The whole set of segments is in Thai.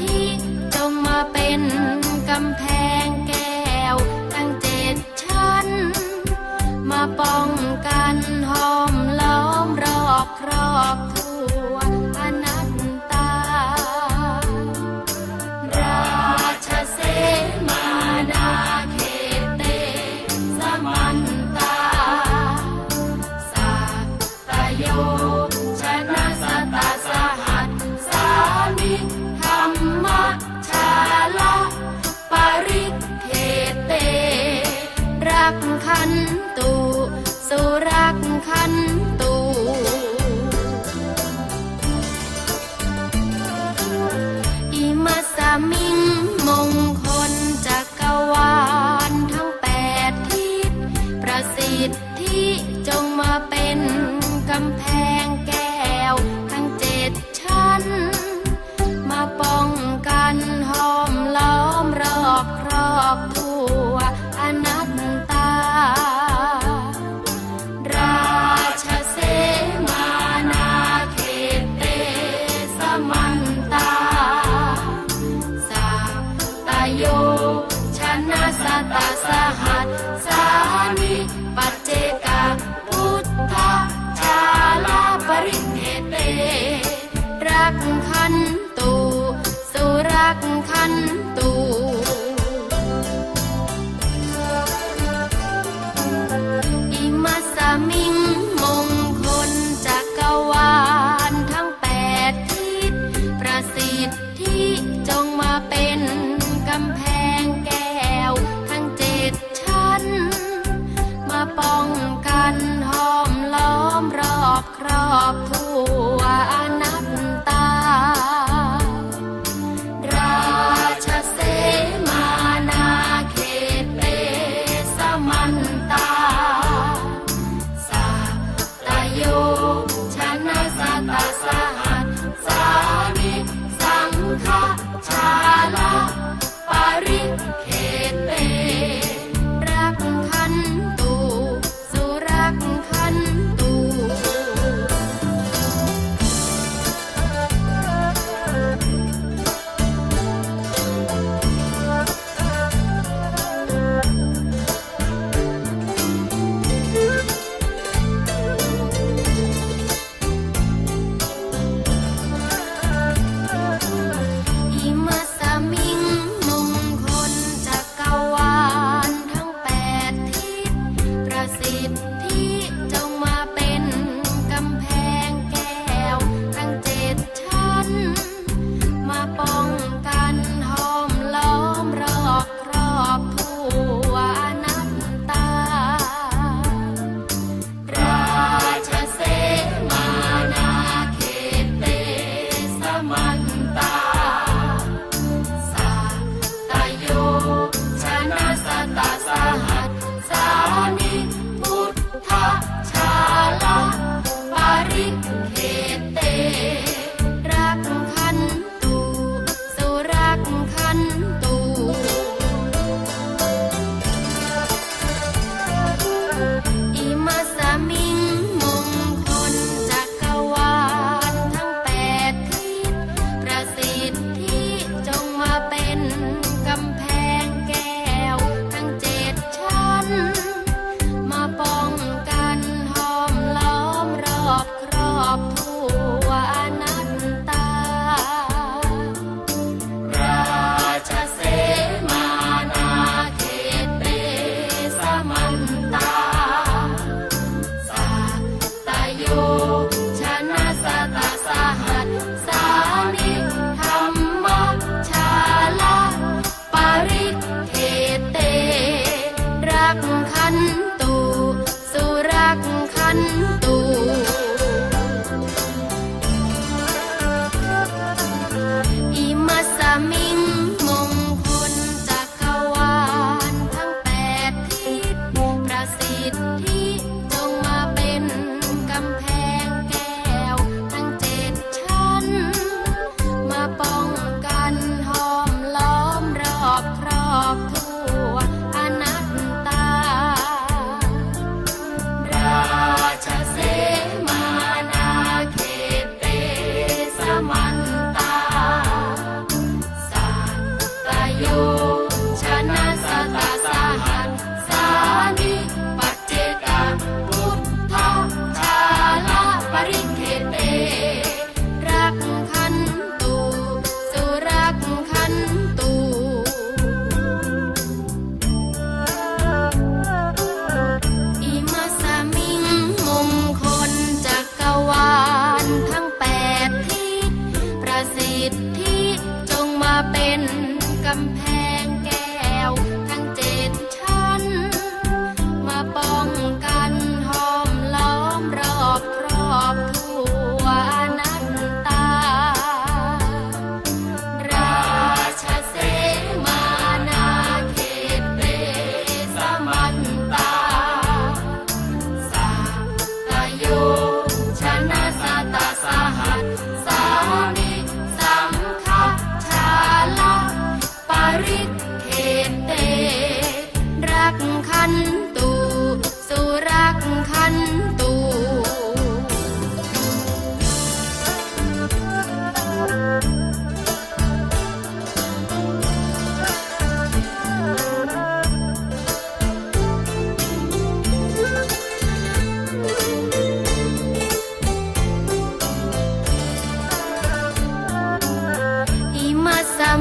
ที่จงมาเป็นกำแพงแก้วตั้งเจ็ดชั้น มาป้องกันห้อมล้อมรอบครอบทั่ว mí. รักขันตูสุรักขันตูอิมาสามิง รักขันตุสุรักขันต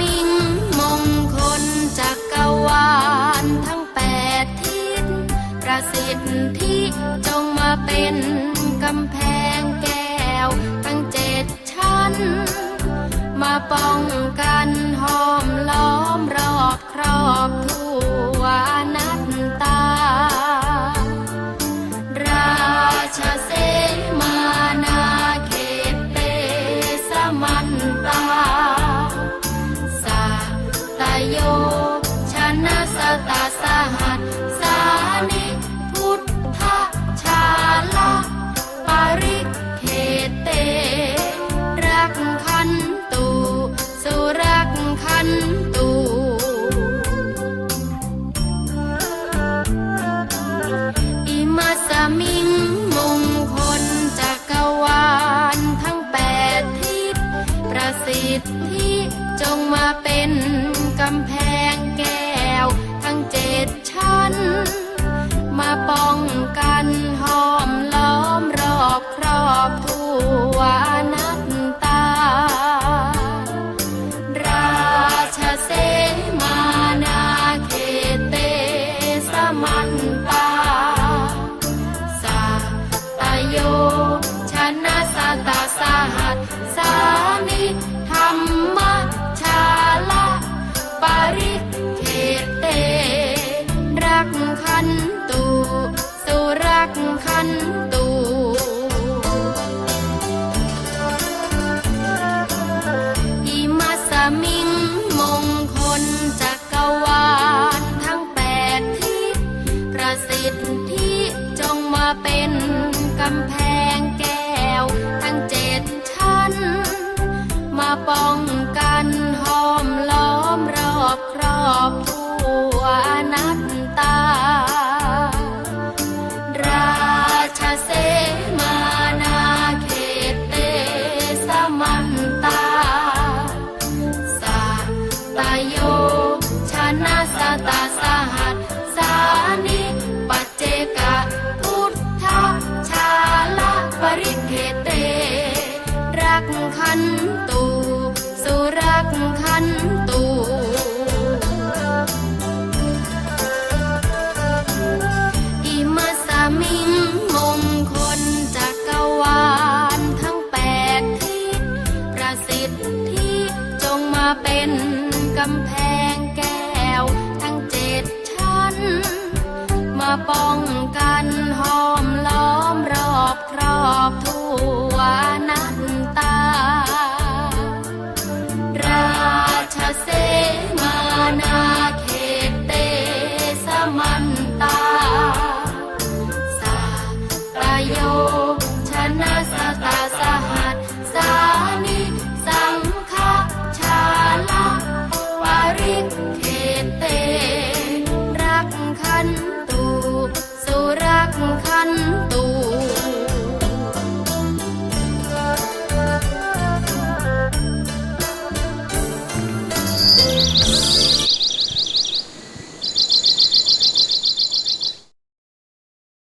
มิงมงคลจักกวาลทั้งแปดทิศประสิทธิจงมาเป็นกำแพงแก้วทั้งเจ็ดชั้น มาป้องกันห้อมล้อมรอบครอบทุ Sa